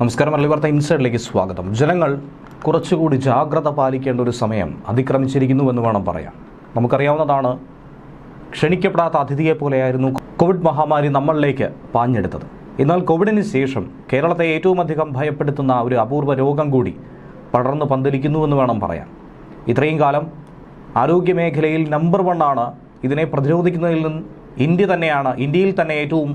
നമസ്കാരം മലയാളി വാർത്ത ഇൻസൈഡിലേക്ക് സ്വാഗതം. ജനങ്ങൾ കുറച്ചുകൂടി ജാഗ്രത പാലിക്കേണ്ട ഒരു സമയം അതിക്രമിച്ചിരിക്കുന്നുവെന്ന് വേണം പറയാം നമുക്കറിയാവുന്നതാണ് ക്ഷണിക്കപ്പെടാത്ത അതിഥിയെ പോലെയായിരുന്നു കോവിഡ് മഹാമാരി നമ്മളിലേക്ക് പാഞ്ഞെടുത്തത്. എന്നാൽ കോവിഡിന് ശേഷം കേരളത്തെ ഏറ്റവും അധികം ഭയപ്പെടുത്തുന്ന ഒരു അപൂർവ രോഗം കൂടി പടർന്നു പന്തലിക്കുന്നുവെന്ന് വേണം പറയാം ഇത്രയും കാലം ആരോഗ്യമേഖലയിൽ നമ്പർ വണ്ണാണ് ഇതിനെ പ്രതിരോധിക്കുന്നതിൽ നിന്ന് ഇന്ത്യ തന്നെയാണ് ഇന്ത്യയിൽ തന്നെ ഏറ്റവും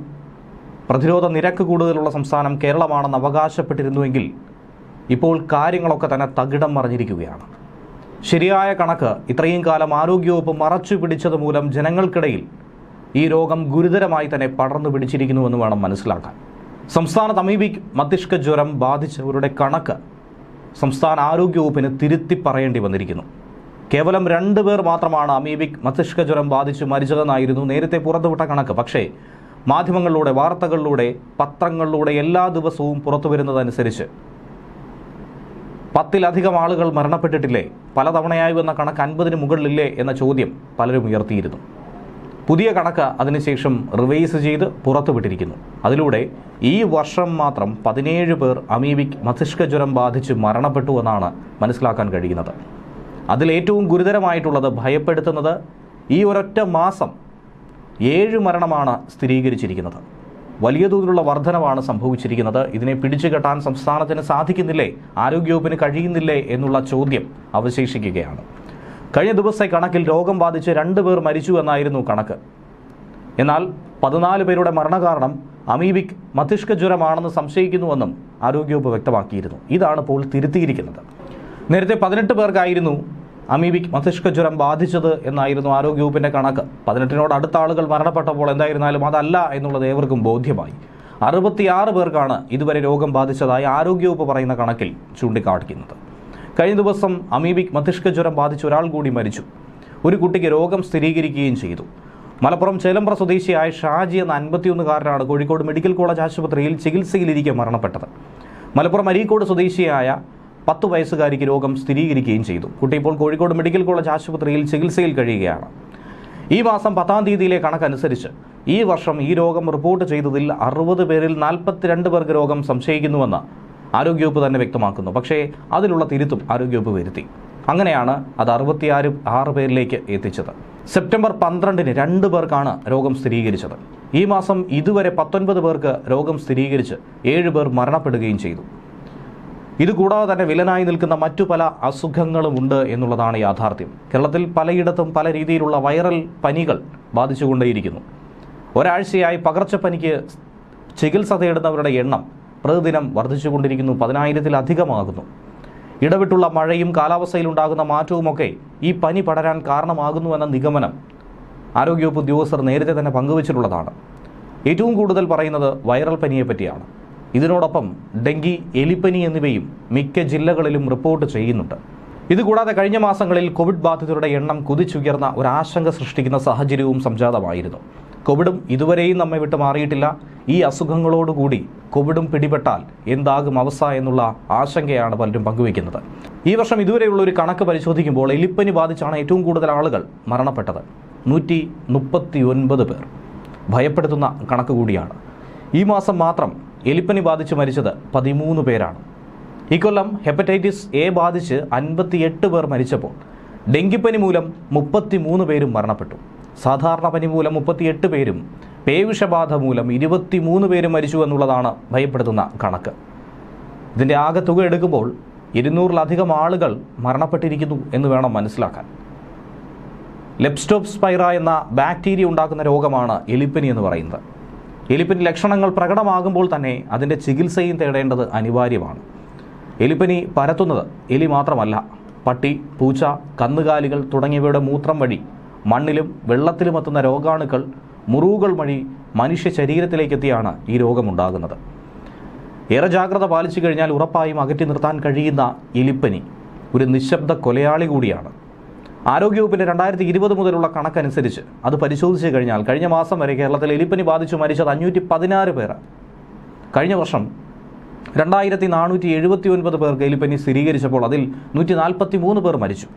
പ്രതിരോധ നിരക്ക് കൂടുതലുള്ള സംസ്ഥാനം കേരളമാണെന്ന് അവകാശപ്പെട്ടിരുന്നുവെങ്കിൽ ഇപ്പോൾ കാര്യങ്ങളൊക്കെ തന്നെ തകിടം മറിഞ്ഞിരിക്കുകയാണ്. ശരിയായ കണക്ക് ഇത്രയും കാലം ആരോഗ്യവകുപ്പ് മറച്ചു പിടിച്ചത് മൂലം ജനങ്ങൾക്കിടയിൽ ഈ രോഗം ഗുരുതരമായി തന്നെ പടർന്നു പിടിച്ചിരിക്കുന്നുവെന്ന് വേണം മനസ്സിലാക്കാൻ. സംസ്ഥാന അമീബിക് മസ്തിഷ്ക ജ്വരം ബാധിച്ചവരുടെ കണക്ക് സംസ്ഥാന ആരോഗ്യവകുപ്പിന് തിരുത്തി പറയേണ്ടി വന്നിരിക്കുന്നു. കേവലം രണ്ട് പേർ മാത്രമാണ് അമീബിക് മസ്തിഷ്ക ജ്വരം ബാധിച്ച് മരിച്ചതെന്നായിരുന്നു നേരത്തെ പുറത്തുവിട്ട കണക്ക്. പക്ഷേ മാധ്യമങ്ങളിലൂടെ വാർത്തകളിലൂടെ പത്രങ്ങളിലൂടെ എല്ലാ ദിവസവും പുറത്തു വരുന്നതനുസരിച്ച്. പത്തിലധികം ആളുകൾ മരണപ്പെട്ടിട്ടില്ലേ? പലതവണയായി വന്ന കണക്ക് അൻപതിന് മുകളിലില്ലേ എന്ന ചോദ്യം പലരും ഉയർത്തിയിരുന്നു. പുതിയ കണക്ക് അതിനുശേഷം റിവൈസ് ചെയ്ത് പുറത്തുവിട്ടിരിക്കുന്നു അതിലൂടെ ഈ വർഷം മാത്രം പതിനേഴ് പേർ അമീബിക് മസ്തിഷ്ക ജ്വരം ബാധിച്ച് മരണപ്പെട്ടു എന്നാണ് മനസ്സിലാക്കാൻ കഴിയുന്നത്. അതിൽ ഏറ്റവും ഗുരുതരമായിട്ടുള്ളത് ഭയപ്പെടുത്തുന്നത് ഈ ഒരൊറ്റ മാസം ഏഴ് മരണമാണ് സ്ഥിരീകരിച്ചിരിക്കുന്നത്. വലിയ തോതിലുള്ള വർധനവാണ് സംഭവിച്ചിരിക്കുന്നത്. ഇതിനെ പിടിച്ചു കെട്ടാൻ സംസ്ഥാനത്തിന് സാധിക്കുന്നില്ലേ? ആരോഗ്യവകുപ്പിന് കഴിയുന്നില്ലേ എന്നുള്ള ചോദ്യം അവശേഷിക്കുകയാണ്. കഴിഞ്ഞ ദിവസത്തെ കണക്കിൽ രോഗം ബാധിച്ച് രണ്ട് പേർ മരിച്ചു എന്നായിരുന്നു കണക്ക്. എന്നാൽ പതിനാല് പേരുടെ മരണകാരണം അമീബിക് മസ്തിഷ്ക ജ്വരമാണെന്ന് സംശയിക്കുന്നുവെന്നും ആരോഗ്യവകുപ്പ് വ്യക്തമാക്കിയിരുന്നു. ഇതാണ് ഇപ്പോൾ തിരുത്തിയിരിക്കുന്നത്. നേരത്തെ പതിനെട്ട് പേർക്കായിരുന്നു അമീബിക് മസ്തിഷ്ക ജ്വരം ബാധിച്ചത് എന്നായിരുന്നു ആരോഗ്യവകുപ്പിന്റെ കണക്ക്. പതിനെട്ടിനോട് അടുത്ത ആളുകൾ മരണപ്പെട്ടപ്പോൾ എന്തായിരുന്നാലും അതല്ല എന്നുള്ളത് ഏവർക്കും ബോധ്യമായി. അറുപത്തിയാറ് പേർക്കാണ് ഇതുവരെ രോഗം ബാധിച്ചതായി ആരോഗ്യവകുപ്പ് പറയുന്ന കണക്കിൽ ചൂണ്ടിക്കാണിക്കുന്നത്. കഴിഞ്ഞ ദിവസം അമീബിക് മസ്തിഷ്ക ജ്വരം ബാധിച്ച ഒരാൾ കൂടി മരിച്ചു. ഒരു കുട്ടിക്ക് രോഗം സ്ഥിരീകരിക്കുകയും ചെയ്തു. മലപ്പുറം ചേലമ്പ്ര സ്വദേശിയായ ഷാജി എന്ന അൻപത്തിയൊന്നുകാരനാണ് കോഴിക്കോട് മെഡിക്കൽ കോളേജ് ആശുപത്രിയിൽ ചികിത്സയിലിരിക്കെ മരണപ്പെട്ടത്. മലപ്പുറം അരീക്കോട് സ്വദേശിയായ പത്ത് വയസ്സുകാരിക്ക് രോഗം സ്ഥിരീകരിക്കുകയും ചെയ്തു. കുട്ടി ഇപ്പോൾ കോഴിക്കോട് മെഡിക്കൽ കോളേജ് ആശുപത്രിയിൽ ചികിത്സയിൽ കഴിയുകയാണ്. ഈ മാസം പത്താം തീയതിയിലെ കണക്കനുസരിച്ച് ഈ വർഷം ഈ രോഗം റിപ്പോർട്ട് ചെയ്തതിൽ അറുപത് പേരിൽ നാൽപ്പത്തിരണ്ട് പേർക്ക് രോഗം സംശയിക്കുന്നുവെന്ന് ആരോഗ്യവകുപ്പ് തന്നെ വ്യക്തമാക്കുന്നു. പക്ഷേ അതിലുള്ള തിരുത്തും ആരോഗ്യവകുപ്പ് വരുത്തി. അങ്ങനെയാണ് അത് അറുപത്തിയാറ് ആറ് പേരിലേക്ക് എത്തിച്ചത്. സെപ്റ്റംബർ പന്ത്രണ്ടിന് രണ്ട് പേർക്കാണ് രോഗം സ്ഥിരീകരിച്ചത്. ഈ മാസം ഇതുവരെ പത്തൊൻപത് പേർക്ക് രോഗം സ്ഥിരീകരിച്ച് ഏഴ് പേർ മരണപ്പെടുകയും ചെയ്തു. ഇതുകൂടാതെ തന്നെ വിലനായി നിൽക്കുന്ന മറ്റു പല അസുഖങ്ങളും ഉണ്ട് എന്നുള്ളതാണ് യാഥാർത്ഥ്യം. കേരളത്തിൽ പലയിടത്തും പല രീതിയിലുള്ള വൈറൽ പനികൾ ബാധിച്ചുകൊണ്ടേയിരിക്കുന്നു. ഒരാഴ്ചയായി പകർച്ചപ്പനിക്ക് ചികിത്സ തേടുന്നവരുടെ എണ്ണം പ്രതിദിനം വർദ്ധിച്ചുകൊണ്ടിരിക്കുന്നു പതിനായിരത്തിലധികമാകുന്നു. ഇടവിട്ടുള്ള മഴയും കാലാവസ്ഥയിലുണ്ടാകുന്ന മാറ്റവുമൊക്കെ ഈ പനി പടരാൻ കാരണമാകുന്നുവെന്ന നിഗമനം ആരോഗ്യവകുപ്പ് ഉദ്യോഗസ്ഥർ നേരത്തെ തന്നെ പങ്കുവച്ചിട്ടുള്ളതാണ്. ഏറ്റവും കൂടുതൽ പറയുന്നത് വൈറൽ പനിയെ പറ്റിയാണ് ഇതിനോടൊപ്പം ഡെങ്കി എലിപ്പനി എന്നിവയും മിക്ക ജില്ലകളിലും റിപ്പോർട്ട് ചെയ്യുന്നുണ്ട്. ഇതുകൂടാതെ കഴിഞ്ഞ മാസങ്ങളിൽ കോവിഡ് ബാധിതരുടെ എണ്ണം കുതിച്ചുയർന്ന ഒരു ആശങ്ക സൃഷ്ടിക്കുന്ന സാഹചര്യവും സംജാതമായിരുന്നു. കോവിഡും ഇതുവരെയും നമ്മെ വിട്ട് മാറിയിട്ടില്ല. ഈ അസുഖങ്ങളോടുകൂടി കോവിഡും പിടിപെട്ടാൽ എന്താകും അവസ്ഥ എന്നുള്ള ആശങ്കയാണ് പലരും പങ്കുവയ്ക്കുന്നത്. ഈ വർഷം ഇതുവരെയുള്ള ഒരു കണക്ക് പരിശോധിക്കുമ്പോൾ എലിപ്പനി ബാധിച്ചാണ് ഏറ്റവും കൂടുതൽ ആളുകൾ മരണപ്പെട്ടത്. നൂറ്റി മുപ്പത്തി ഒൻപത് പേർ. ഭയപ്പെടുത്തുന്ന കണക്ക് കൂടിയാണ്. ഈ മാസം മാത്രം എലിപ്പനി ബാധിച്ച് മരിച്ചത് പതിമൂന്ന് പേരാണ്. ഇക്കൊല്ലം ഹെപ്പറ്റൈറ്റിസ് എ ബാധിച്ച് അൻപത്തിയെട്ട് പേർ മരിച്ചപ്പോൾ ഡെങ്കിപ്പനി മൂലം മുപ്പത്തിമൂന്ന് പേരും മരണപ്പെട്ടു. സാധാരണ പനി മൂലം മുപ്പത്തിയെട്ട് പേരും പേവിഷബാധ മൂലം ഇരുപത്തിമൂന്ന് പേരും മരിച്ചു എന്നുള്ളതാണ് ഭയപ്പെടുത്തുന്ന കണക്ക്. ഇതിന്റെ ആകെ തുക എടുക്കുമ്പോൾ ഇരുന്നൂറിലധികം ആളുകൾ മരണപ്പെട്ടിരിക്കുന്നു എന്ന് വേണം മനസ്സിലാക്കാൻ. ലെപ്സ്റ്റോപ്സ്പൈറ എന്ന ബാക്ടീരിയ ഉണ്ടാക്കുന്ന രോഗമാണ് എലിപ്പനി എന്ന് പറയുന്നത്. എലിപ്പനി ലക്ഷണങ്ങൾ പ്രകടമാകുമ്പോൾ തന്നെ അതിന്റെ ചികിത്സയും തേടേണ്ടത് അനിവാര്യമാണ്. എലിപ്പനി പരത്തുന്നത് എലി മാത്രമല്ല. പട്ടി പൂച്ച കന്നുകാലികൾ തുടങ്ങിയവയുടെ മൂത്രം വഴി മണ്ണിലും വെള്ളത്തിലും എത്തുന്ന രോഗാണുക്കൾ മുറിവുകൾ വഴി മനുഷ്യ ശരീരത്തിലേക്കെത്തിയാണ് ഈ രോഗമുണ്ടാകുന്നത്. ഏറെ ജാഗ്രത പാലിച്ചു കഴിഞ്ഞാൽ ഉറപ്പായും അകറ്റി നിർത്താൻ കഴിയുന്ന എലിപ്പനി ഒരു നിശബ്ദ കൊലയാളി കൂടിയാണ്. ആരോഗ്യവകുപ്പിന്റെ രണ്ടായിരത്തി ഇരുപത് മുതലുള്ള കണക്കനുസരിച്ച് അത് പരിശോധിച്ച് കഴിഞ്ഞാൽ കഴിഞ്ഞ മാസം വരെ കേരളത്തിൽ എലിപ്പനി ബാധിച്ചു മരിച്ചത് അഞ്ഞൂറ്റി പതിനാറ് പേരാണ് കഴിഞ്ഞ വർഷം രണ്ടായിരത്തി നാനൂറ്റി എഴുപത്തി ഒൻപത് പേർക്ക് എലിപ്പനി സ്ഥിരീകരിച്ചപ്പോൾ അതിൽ നൂറ്റി നാൽപ്പത്തി മൂന്ന് പേർ മരിച്ചു.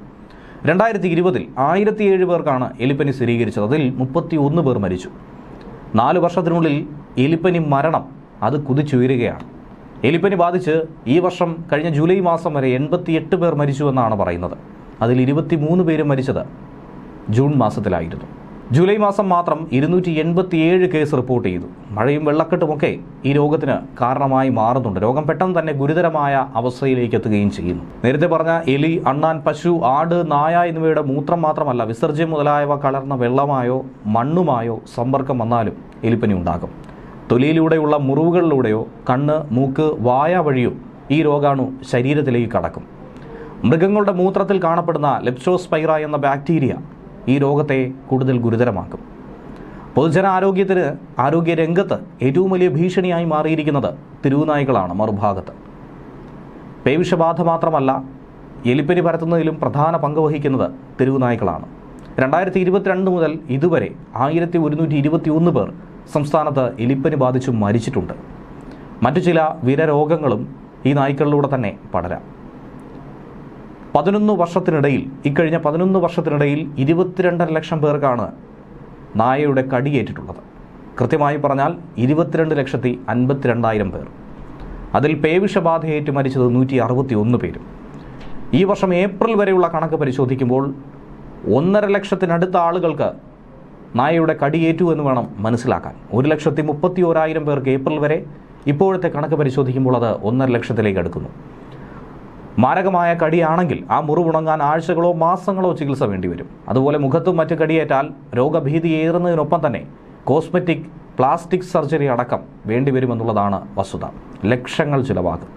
രണ്ടായിരത്തി ഇരുപതിൽ ആയിരത്തി ഏഴ് പേർക്കാണ് എലിപ്പനി സ്ഥിരീകരിച്ചത്. അതിൽ മുപ്പത്തി ഒന്ന് പേർ മരിച്ചു. നാല് വർഷത്തിനുള്ളിൽ എലിപ്പനി മരണം അത് കുതിച്ചുയരുകയാണ്. എലിപ്പനി ബാധിച്ച് ഈ വർഷം കഴിഞ്ഞ ജൂലൈ മാസം വരെ എൺപത്തിയെട്ട് പേർ മരിച്ചു എന്നാണ് പറയുന്നത്. അതിൽ ഇരുപത്തിമൂന്ന് പേര് മരിച്ചത് ജൂൺ മാസത്തിലായിരുന്നു. ജൂലൈ മാസം മാത്രം ഇരുന്നൂറ്റി എൺപത്തിയേഴ് കേസ് റിപ്പോർട്ട് ചെയ്തു. മഴയും വെള്ളക്കെട്ടുമൊക്കെ ഈ രോഗത്തിന് കാരണമായി മാറുന്നുണ്ട്. രോഗം പെട്ടെന്ന് തന്നെ ഗുരുതരമായ അവസ്ഥയിലേക്ക് എത്തുകയും ചെയ്യുന്നു. നേരത്തെ പറഞ്ഞ എലി അണ്ണാൻ പശു ആട് നായ എന്നിവയുടെ മൂത്രം മാത്രമല്ല വിസർജ്യം മുതലായവ കലർന്ന വെള്ളമായോ മണ്ണുമായോ സമ്പർക്കം വന്നാലും എലിപ്പനി ഉണ്ടാകും. തൊലിയിലൂടെയുള്ള മുറിവുകളിലൂടെയോ കണ്ണ് മൂക്ക് വായ വഴിയോ ഈ രോഗാണു ശരീരത്തിലേക്ക് കടക്കും. മൃഗങ്ങളുടെ മൂത്രത്തിൽ കാണപ്പെടുന്ന ലെപ്സോസ്പൈറ എന്ന ബാക്ടീരിയ ഈ രോഗത്തെ കൂടുതൽ ഗുരുതരമാക്കും. പൊതുജനാരോഗ്യത്തിന് ആരോഗ്യ രംഗത്ത് ഏറ്റവും വലിയ ഭീഷണിയായി മാറിയിരിക്കുന്നത് തിരുവുനായ്കളാണ് മറുഭാഗത്ത്. പേവിഷബാധ മാത്രമല്ല എലിപ്പനി പരത്തുന്നതിലും പ്രധാന പങ്ക് വഹിക്കുന്നത് തെരുവുനായ്ക്കളാണ്. രണ്ടായിരത്തി ഇരുപത്തിരണ്ട് മുതൽ ഇതുവരെ ആയിരത്തി ഒരുന്നൂറ്റി ഇരുപത്തി ഒന്ന് പേർ സംസ്ഥാനത്ത് എലിപ്പനി ബാധിച്ചു മരിച്ചിട്ടുണ്ട്. മറ്റു ചില വിരരോഗങ്ങളും ഈ നായ്ക്കളിലൂടെ തന്നെ പടരാം. പതിനൊന്ന് വർഷത്തിനിടയിൽ ഇക്കഴിഞ്ഞ പതിനൊന്ന് വർഷത്തിനിടയിൽ ഇരുപത്തിരണ്ടര ലക്ഷം പേർക്കാണ് നായയുടെ കടിയേറ്റിട്ടുള്ളത്. കൃത്യമായി പറഞ്ഞാൽ ഇരുപത്തിരണ്ട് ലക്ഷത്തി അൻപത്തിരണ്ടായിരം പേർ. അതിൽ പേവിഷബാധയേറ്റ് മരിച്ചത് നൂറ്റി അറുപത്തി ഒന്ന് പേരും. ഈ വർഷം ഏപ്രിൽ വരെയുള്ള കണക്ക് പരിശോധിക്കുമ്പോൾ ഒന്നര ലക്ഷത്തിനടുത്ത ആളുകൾക്ക് നായയുടെ കടിയേറ്റു എന്ന് വേണം മനസ്സിലാക്കാൻ. ഒരു ലക്ഷത്തി മുപ്പത്തി ഓരായിരം പേർക്ക് ഏപ്രിൽ വരെ ഇപ്പോഴത്തെ കണക്ക് പരിശോധിക്കുമ്പോൾ അത് ഒന്നര ലക്ഷത്തിലേക്ക് അടുക്കുന്നു. മാരകമായ കടിയാണെങ്കിൽ ആ മുറിവുണങ്ങാൻ ആഴ്ചകളോ മാസങ്ങളോ ചികിത്സ വേണ്ടിവരും. അതുപോലെ മുഖത്തും മറ്റ് കടിയേറ്റാൽ രോഗഭീതി ഏറുന്നതിനൊപ്പം തന്നെ കോസ്മെറ്റിക് പ്ലാസ്റ്റിക് സർജറി അടക്കം വേണ്ടിവരുമെന്നുള്ളതാണ് വസ്തുത. ലക്ഷങ്ങൾ ചിലവാകും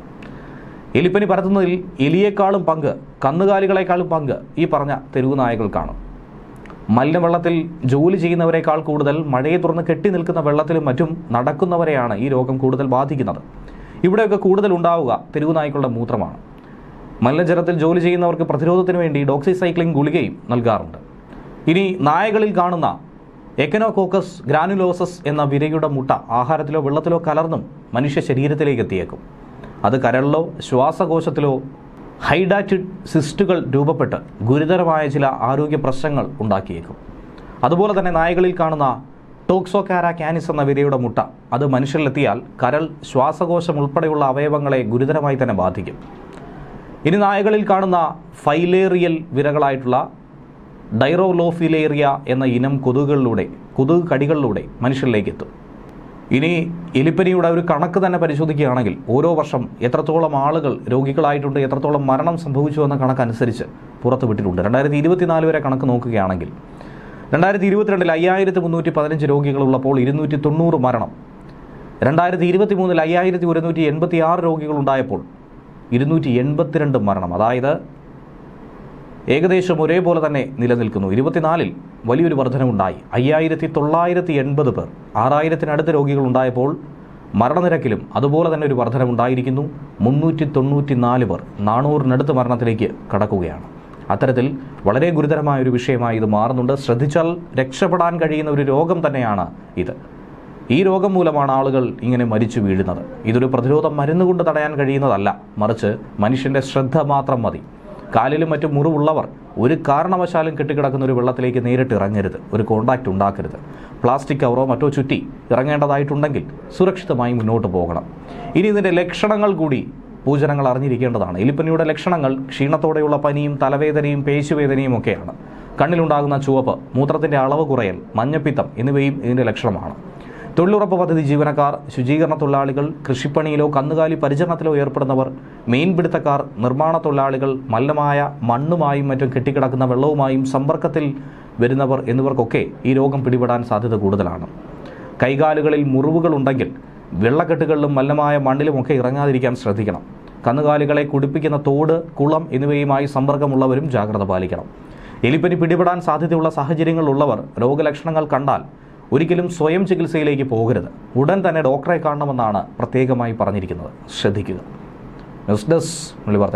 എലിപ്പനി പരത്തുന്നതിൽ എലിയേക്കാളും പങ്ക് കന്നുകാലികളെക്കാളും പങ്ക് ഈ പറഞ്ഞ തെരുവു നായകൾക്കാണ് മലിനവെള്ളത്തിൽ ജോലി ചെയ്യുന്നവരെക്കാൾ കൂടുതൽ മഴയെ തുറന്ന് കെട്ടി നിൽക്കുന്ന വെള്ളത്തിലും മറ്റും നടക്കുന്നവരെയാണ് ഈ രോഗം കൂടുതൽ ബാധിക്കുന്നത്. ഇവിടെയൊക്കെ കൂടുതൽ ഉണ്ടാവുക തെരുവു നായ്ക്കളുടെ മൂത്രമാണ്. മലിനജലത്തിൽ ജോലി ചെയ്യുന്നവർക്ക് പ്രതിരോധത്തിന് വേണ്ടി ഡോക്സിസൈക്ലിംഗ് ഗുളികയും നൽകാറുണ്ട്. ഇനി നായകളിൽ കാണുന്ന എക്കനോകോക്കസ് ഗ്രാനുലോസസ് എന്ന വിരയുടെ മുട്ട ആഹാരത്തിലോ വെള്ളത്തിലോ കലർന്നും മനുഷ്യ ശരീരത്തിലേക്ക് എത്തിയേക്കും. അത് കരളിലോ ശ്വാസകോശത്തിലോ ഹൈഡാറ്റിഡ് സിസ്റ്റുകൾ രൂപപ്പെട്ട് ഗുരുതരമായ ചില ആരോഗ്യ പ്രശ്നങ്ങൾ ഉണ്ടാക്കിയേക്കും. അതുപോലെ തന്നെ നായകളിൽ കാണുന്ന ടോക്സോകാര കാനിസ് എന്ന വിരയുടെ മുട്ട അത് മനുഷ്യരിലെത്തിയാൽ കരൾ ശ്വാസകോശം ഉൾപ്പെടെയുള്ള അവയവങ്ങളെ ഗുരുതരമായി തന്നെ ബാധിക്കും. ഇനി നായകളിൽ കാണുന്ന ഫൈലേറിയൽ വിരകളായിട്ടുള്ള ഡൈറോലോഫിലേറിയ എന്ന ഇനം കൊതുകുകളിലൂടെ കൊതുക് കടികളിലൂടെ മനുഷ്യരിലേക്ക് എത്തും ഇനി എലിപ്പനിയുടെ ഒരു കണക്ക് തന്നെ പരിശോധിക്കുകയാണെങ്കിൽ ഓരോ വർഷം എത്രത്തോളം ആളുകൾ രോഗികളായിട്ടുണ്ട് എത്രത്തോളം മരണം സംഭവിച്ചു എന്ന കണക്കനുസരിച്ച് പുറത്തു വിട്ടിട്ടുണ്ട്. രണ്ടായിരത്തി ഇരുപത്തിനാല് വരെ കണക്ക് നോക്കുകയാണെങ്കിൽ രണ്ടായിരത്തി ഇരുപത്തിരണ്ടിൽ അയ്യായിരത്തി മുന്നൂറ്റി പതിനഞ്ച് രോഗികളുള്ളപ്പോൾ ഇരുന്നൂറ്റി തൊണ്ണൂറ് മരണം. രണ്ടായിരത്തി ഇരുപത്തി മൂന്നിൽ അയ്യായിരത്തി ഒരുന്നൂറ്റി എൺപത്തി ആറ് രോഗികളുണ്ടായപ്പോൾ ഇരുന്നൂറ്റി എൺപത്തിരണ്ട് മരണം. അതായത് ഏകദേശം ഒരേപോലെ തന്നെ നിലനിൽക്കുന്നു. ഇരുപത്തിനാലിൽ വലിയൊരു വർധനമുണ്ടായി അയ്യായിരത്തി തൊള്ളായിരത്തി എൺപത് പേർ. ആറായിരത്തിനടുത്ത് രോഗികളുണ്ടായപ്പോൾ മരണനിരക്കിലും അതുപോലെ തന്നെ ഒരു വർധനമുണ്ടായിരിക്കുന്നു മുന്നൂറ്റി തൊണ്ണൂറ്റി നാല് പേർ നാനൂറിനടുത്ത് മരണത്തിലേക്ക് കടക്കുകയാണ്. അത്തരത്തിൽ വളരെ ഗുരുതരമായ ഒരു വിഷയമായി ഇത് മാറുന്നുണ്ട്. ശ്രദ്ധിച്ചാൽ രക്ഷപ്പെടാൻ കഴിയുന്ന ഒരു രോഗം തന്നെയാണ് ഇത്. ഈ രോഗം മൂലമാണ് ആളുകൾ ഇങ്ങനെ മരിച്ചു വീഴുന്നത്. ഇതൊരു പ്രതിരോധം മരുന്ന് കൊണ്ട് തടയാൻ കഴിയുന്നതല്ല. മറിച്ച് മനുഷ്യന്റെ ശ്രദ്ധ മാത്രം മതി. കാലിലും മറ്റും മുറിവുള്ളവർ ഒരു കാരണവശാലും കെട്ടിക്കിടക്കുന്ന ഒരു വെള്ളത്തിലേക്ക് നേരിട്ട് ഇറങ്ങരുത്. ഒരു കോണ്ടാക്റ്റ് ഉണ്ടാക്കരുത്. പ്ലാസ്റ്റിക് കവറോ മറ്റോ ചുറ്റി ഇറങ്ങേണ്ടതായിട്ടുണ്ടെങ്കിൽ സുരക്ഷിതമായി മുന്നോട്ട് പോകണം. ഇനി ഇതിന്റെ ലക്ഷണങ്ങൾ കൂടി പൂജനങ്ങൾ അറിഞ്ഞിരിക്കേണ്ടതാണ്. എലിപ്പനിയുടെ ലക്ഷണങ്ങൾ ക്ഷീണത്തോടെയുള്ള പനിയും തലവേദനയും പേശുവേദനയും ഒക്കെയാണ്. കണ്ണിലുണ്ടാകുന്ന ചുവപ്പ് മൂത്രത്തിന്റെ അളവ് കുറയൽ മഞ്ഞപ്പിത്തം എന്നിവയും ഇതിന്റെ ലക്ഷണമാണ്. തൊഴിലുറപ്പ് പദ്ധതി ജീവനക്കാർ ശുചീകരണ തൊഴിലാളികൾ കൃഷിപ്പണിയിലോ കന്നുകാലി പരിചരണത്തിലോ ഏർപ്പെടുന്നവർ മീൻപിടുത്തക്കാർ നിർമ്മാണ തൊഴിലാളികൾ മല്ലമായ മണ്ണുമായും മറ്റും കെട്ടിക്കിടക്കുന്ന വെള്ളവുമായും സമ്പർക്കത്തിൽ വരുന്നവർ എന്നിവർക്കൊക്കെ ഈ രോഗം പിടിപെടാൻ സാധ്യത കൂടുതലാണ്. കൈകാലുകളിൽ മുറിവുകളുണ്ടെങ്കിൽ വെള്ളക്കെട്ടുകളിലും മലിനമായ മണ്ണിലുമൊക്കെ ഇറങ്ങാതിരിക്കാൻ ശ്രദ്ധിക്കണം. കന്നുകാലികളെ കുടിപ്പിക്കുന്ന തോട് കുളം എന്നിവയുമായി സമ്പർക്കമുള്ളവരും ജാഗ്രത പാലിക്കണം. എലിപ്പനി പിടിപെടാൻ സാധ്യതയുള്ള സാഹചര്യങ്ങളുള്ളവർ രോഗലക്ഷണങ്ങൾ കണ്ടാൽ ഒരിക്കലും സ്വയം ചികിത്സയിലേക്ക് പോകരുത്. ഉടൻ തന്നെ ഡോക്ടറെ കാണണമെന്നാണ് പ്രത്യേകമായി പറഞ്ഞിരിക്കുന്നത്. ശ്രദ്ധിക്കുക. News desk മുള്ളിവാർത്ത